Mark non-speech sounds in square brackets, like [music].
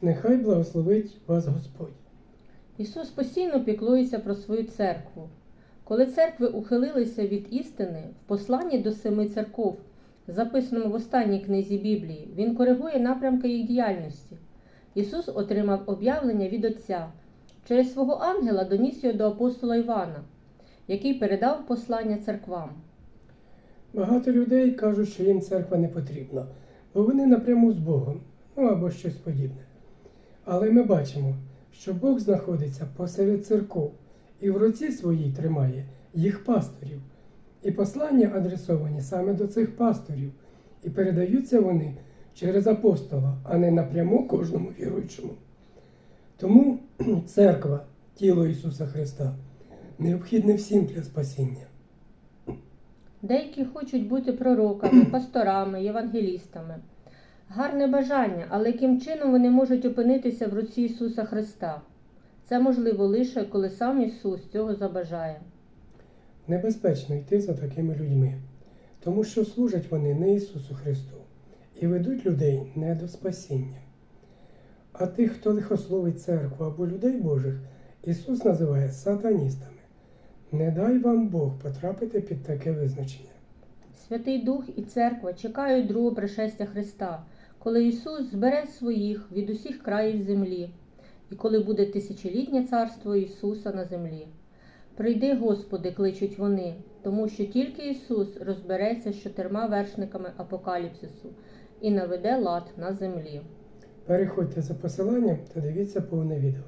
Нехай благословить вас Господь. Ісус постійно піклується про свою церкву. Коли церкви ухилилися від істини, в посланні до семи церков, записаному в останній книзі Біблії, Він коригує напрямки їх діяльності. Ісус отримав об'явлення від Отця. Через свого ангела доніс його до апостола Івана, який передав послання церквам. Багато людей кажуть, що їм церква не потрібна, бо вони напряму з Богом, ну або щось подібне. Але ми бачимо, що Бог знаходиться посеред церков і в руці своїй тримає їх пасторів. І послання адресовані саме до цих пасторів, і передаються вони через апостола, а не напряму кожному віруючому. Тому [clears throat] церква, тіло Ісуса Христа, необхідне всім для спасіння. Деякі хочуть бути пророками, [clears throat] пасторами, євангелістами. Гарне бажання, але яким чином вони можуть опинитися в руці Ісуса Христа? Це можливо лише коли сам Ісус цього забажає. Небезпечно йти за такими людьми, тому що служать вони не Ісусу Христу і ведуть людей не до спасіння. А тих, хто лихословить церкву або людей Божих, Ісус називає сатаністами. Не дай вам Бог потрапити під таке визначення. Святий Дух і церква чекають другого пришестя Христа, коли Ісус збере своїх від усіх країв землі, і коли буде тисячолітнє царство Ісуса на землі. Прийди, Господи, кличуть вони, тому що тільки Ісус розбереться з чотирма вершниками апокаліпсису і наведе лад на землі. Переходьте за посиланням та дивіться повне відео.